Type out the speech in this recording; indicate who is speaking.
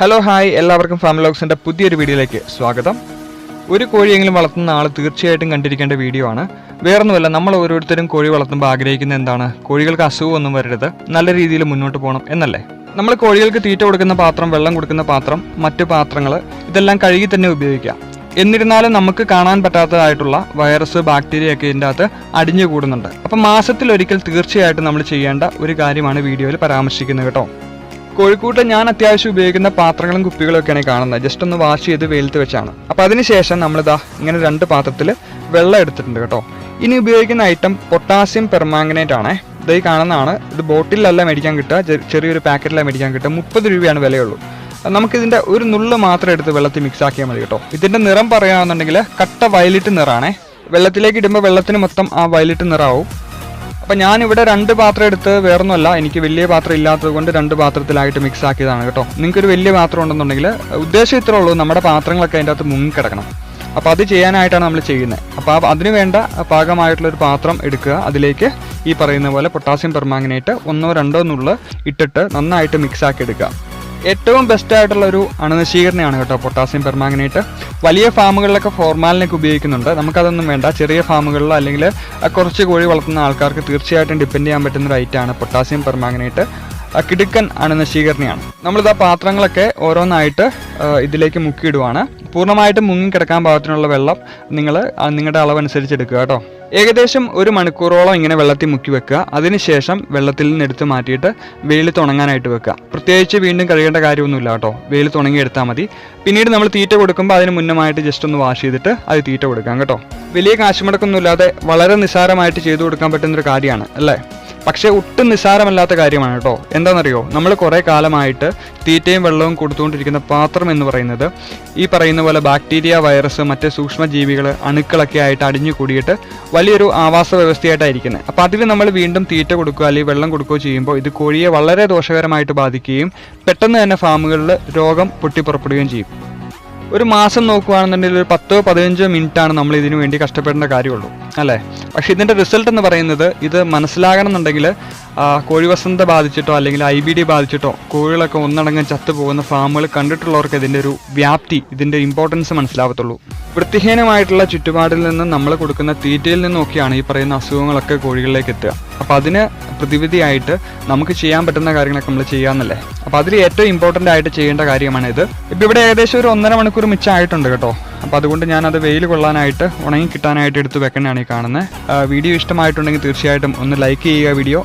Speaker 1: Hello hi എല്ലാവർക്കും family ലോക്സിന്റെ പുതിയൊരു വീഡിയോയിലേക്ക് സ്വാഗതം. ഒരു കോഴിയെങ്കിലും വളർത്തുന്ന ആൾ തീർച്ചയായിട്ടും കണ്ടിരിക്കേണ്ട വീഡിയോ ആണ്. വേറൊന്നുമല്ല നമ്മൾ ഓരോരുത്തരും കോഴി വളർത്തുമ്പോൾ ആഗ്രഹിക്കുന്ന എന്താണ്? കോഴികൾക്ക് അസുഖമൊന്നും വരരുത്. നല്ല രീതിയിൽ മുന്നോട്ട് പോകണം എന്നല്ലേ? നമ്മൾ കോഴികൾക്ക് തീറ്റ കൊടുക്കുന്ന പാത്രം വെള്ളം കൊടുക്കുന്ന പാത്രം മറ്റു പാത്രങ്ങൾ ഇതെല്ലാം കഴുകി തന്നെ ഉപയോഗിക്കാം. എന്നിരുന്നാലും നമുക്ക് കാണാൻ പറ്റാത്തതായിട്ടുള്ള വൈറസ് ബാക്ടീരിയ ഒക്കെ ഇതിന്റെ അകത്ത് അടിഞ്ഞു കൂടുന്നുണ്ട്. അപ്പം മാസത്തിലൊരിക്കൽ തീർച്ചയായിട്ടും നമ്മൾ ചെയ്യേണ്ട ഒരു കാര്യമാണ് വീഡിയോയിൽ പരാമർശിക്കുന്നത് കേട്ടോ. കോഴിക്കൂട്ട് ഞാൻ അത്യാവശ്യം ഉപയോഗിക്കുന്ന പാത്രങ്ങളും കുപ്പികളും ഒക്കെയാണ് കാണുന്നത്. ജസ്റ്റ് ഒന്ന് വാഷ് ചെയ്ത് വെയിലത്ത് വെച്ചാണ്. അപ്പോൾ അതിനുശേഷം നമ്മളിതാ ഇങ്ങനെ രണ്ട് പാത്രത്തിൽ വെള്ളം എടുത്തിട്ടുണ്ട് കേട്ടോ. ഇനി ഉപയോഗിക്കുന്ന ഐറ്റം പൊട്ടാസ്യം പെർമാംഗനേറ്റ് ആണേ. ഇത് ഈ കാണുന്നതാണ്. ഇത് ബോട്ടിലല്ല മേടിക്കാൻ കിട്ടുക. ചെറിയൊരു പാക്കറ്റിലാണ് മേടിക്കാൻ കിട്ടുക. മുപ്പത് രൂപയാണ് വിലയുള്ളൂ. നമുക്കിതിന്റെ ഒരു നുള്ള് മാത്രം എടുത്ത് വെള്ളത്തിൽ മിക്സ് ആക്കിയാൽ മതി കേട്ടോ. ഇതിന്റെ നിറം പറയുകയാണെന്നുണ്ടെങ്കിൽ കട്ട വയലറ്റ് നിറാണേ. വെള്ളത്തിലേക്ക് ഇടുമ്പോൾ വെള്ളത്തിന് മൊത്തം ആ വയലറ്റ് നിറാവും. അപ്പം ഞാനിവിടെ രണ്ട് പാത്രം എടുത്ത് വേറൊന്നുമല്ല എനിക്ക് വലിയ പാത്രം ഇല്ലാത്തത് കൊണ്ട് രണ്ട് പാത്രത്തിലായിട്ട് മിക്സ് ആക്കിയതാണ് കേട്ടോ. നിങ്ങൾക്കൊരു വലിയ പാത്രം ഉണ്ടെന്നുണ്ടെങ്കിൽ ഉദ്ദേശം ഇത്രേ ഉള്ളൂ നമ്മുടെ പാത്രങ്ങളൊക്കെ അതിന്റെ അകത്ത് മുങ്ങിക്കിടക്കണം അപ്പോൾ അത് ചെയ്യാനായിട്ടാണ് നമ്മൾ ചെയ്യുന്നത്. അപ്പോൾ അതിന് വേണ്ട പാകമായിട്ടുള്ള ഒരു പാത്രം എടുക്കുക. അതിലേക്ക് ഈ പറയുന്ന പോലെ പൊട്ടാസ്യം പെർമാങ്ങനേറ്റ് ഒന്നോ രണ്ടോ എന്നുള്ള ഇട്ടിട്ട് നന്നായിട്ട് മിക്സ് ആക്കി എടുക്കുക. ഏറ്റവും ബെസ്റ്റ് ആയിട്ടുള്ള ഒരു അണുനശീകരണമാണ് കേട്ടോ പൊട്ടാസ്യം പെർമാങ്ങനേറ്റ് വലിയ ഫാമുകളിലൊക്കെ ഫോർമാലിനൊക്കെ ഉപയോഗിക്കുന്നുണ്ട്. നമുക്കതൊന്നും വേണ്ട. ചെറിയ ഫാമുകളിലോ അല്ലെങ്കിൽ കുറച്ച് കോഴി വളർത്തുന്ന ആൾക്കാർക്ക് തീർച്ചയായിട്ടും ഡിപ്പെൻഡ് ചെയ്യാൻ പറ്റുന്ന ഒരു ഐറ്റമാണ് പൊട്ടാസ്യം പെർമാങ്ങനേറ്റ് കിടുക്കൻ കിടുക്കൻ നമ്മളിത് നമ്മളിതാ പാത്രങ്ങളൊക്കെ ഓരോന്നായിട്ട് ഇതിലേക്ക് മുക്കിയിടുവാണ്. പൂർണമായിട്ടും മുങ്ങിക്കിടക്കാൻ പാകത്തിനുള്ള വെള്ളം നിങ്ങൾ നിങ്ങളുടെ അളവനുസരിച്ച് എടുക്കുക കേട്ടോ. ഏകദേശം ഒരു മണിക്കൂറോളം ഇങ്ങനെ വെള്ളത്തിൽ മുക്കി വെക്കുക. അതിനുശേഷം വെള്ളത്തിൽ നിന്ന് എടുത്ത് മാറ്റിയിട്ട് വെയിലത്ത് ഉണങ്ങാനായിട്ട് വെക്കുക. പ്രത്യേകിച്ച് വീണ്ടും കഴുകേണ്ട കാര്യമൊന്നുമില്ല കേട്ടോ. വെയിലത്ത് ഉണങ്ങി എടുത്താൽ മതി. പിന്നീട് നമ്മൾ തീറ്റ കൊടുക്കുമ്പോൾ അതിന് മുന്നമായിട്ട് ജസ്റ്റ് ഒന്ന് വാഷ് ചെയ്തിട്ട് അത് തീറ്റ കൊടുക്കാം കേട്ടോ. വലിയ കാശുമുടക്കൊന്നുമില്ലാതെ വളരെ നിസ്സാരമായിട്ട് ചെയ്തു കൊടുക്കാൻ പറ്റുന്നൊരു കാര്യമാണ് അല്ലേ? പക്ഷേ ഒട്ടും നിസ്സാരമല്ലാത്ത കാര്യമാണ് കേട്ടോ. എന്താണെന്നറിയോ? നമ്മൾ കുറേ കാലമായിട്ട് തീറ്റയും വെള്ളവും കൊടുത്തുകൊണ്ടിരിക്കുന്ന പാത്രം എന്ന് പറയുന്നത് ഈ പറയുന്ന പോലെ ബാക്ടീരിയ വൈറസ് മറ്റ് സൂക്ഷ്മജീവികൾ അണുക്കളൊക്കെ ആയിട്ട് അടിഞ്ഞു കൂടിയിട്ട് വലിയൊരു ആവാസ വ്യവസ്ഥയായിട്ടായിരിക്കുന്നത് അപ്പോൾ അതിൽ നമ്മൾ വീണ്ടും തീറ്റ കൊടുക്കുക അല്ലെങ്കിൽ വെള്ളം കൊടുക്കുകയോ ചെയ്യുമ്പോൾ ഇത് കോഴിയെ വളരെ ദോഷകരമായിട്ട് ബാധിക്കുകയും പെട്ടെന്ന് തന്നെ ഫാമുകളിൽ രോഗം പൊട്ടിപ്പുറപ്പെടുകയും ചെയ്യും. ഒരു മാസം നോക്കുകയാണെന്നുണ്ടെങ്കിൽ ഒരു പത്തോ പതിനഞ്ചോ മിനിറ്റാണ് നമ്മൾ ഇതിനു വേണ്ടി കഷ്ടപ്പെടേണ്ട കാര്യമുള്ളൂ. അല്ലേ? പക്ഷെ ഇതിന്റെ റിസൾട്ട് എന്ന് പറയുന്നത് ഇത് മനസ്സിലാകണം എന്നുണ്ടെങ്കിൽ കോഴി വസന്ത ബാധിച്ചിട്ടോ അല്ലെങ്കിൽ ഐ ബി ഡി ബാധിച്ചിട്ടോ കോഴികളൊക്കെ ഒന്നടങ്കം ചത്തു പോകുന്ന ഫാമുകൾ കണ്ടിട്ടുള്ളവർക്ക് ഇതിന്റെ ഒരു വ്യാപ്തി ഇതിന്റെ ഇമ്പോർട്ടൻസ് മനസ്സിലാവത്തുള്ളൂ. വൃത്തിഹീനമായിട്ടുള്ള ചുറ്റുപാടിൽ നിന്നും നമ്മൾ കൊടുക്കുന്ന തീറ്റയിൽ നിന്നൊക്കെയാണ് ഈ പറയുന്ന അസുഖങ്ങളൊക്കെ കോഴികളിലേക്ക് എത്തുക. അപ്പോൾ അതിന് പ്രതിവിധിയായിട്ട് നമുക്ക് ചെയ്യാൻ പറ്റുന്ന കാര്യങ്ങളൊക്കെ നമ്മൾ ചെയ്യാമെന്നല്ലേ അപ്പോൾ അതിൽ ഏറ്റവും ഇമ്പോർട്ടന്റ് ആയിട്ട് ചെയ്യേണ്ട കാര്യമാണ് ഇത് ഇപ്പോൾ ഇവിടെ ഏകദേശം ഒരു ഒന്നര മണിക്കൂർ മിച്ചമായിട്ടുണ്ട് കേട്ടോ. അപ്പോൾ അതുകൊണ്ട് ഞാൻ അത് വെയിൽ കൊള്ളാനായിട്ട് ഉണങ്ങി കിട്ടാനായിട്ട് എടുത്ത് വെക്കുന്നതാണ് ഈ കാണുന്നത്. വീഡിയോ ഇഷ്ടമായിട്ടുണ്ടെങ്കിൽ തീർച്ചയായിട്ടും ഒന്ന് ലൈക്ക് ചെയ്യുക വീഡിയോ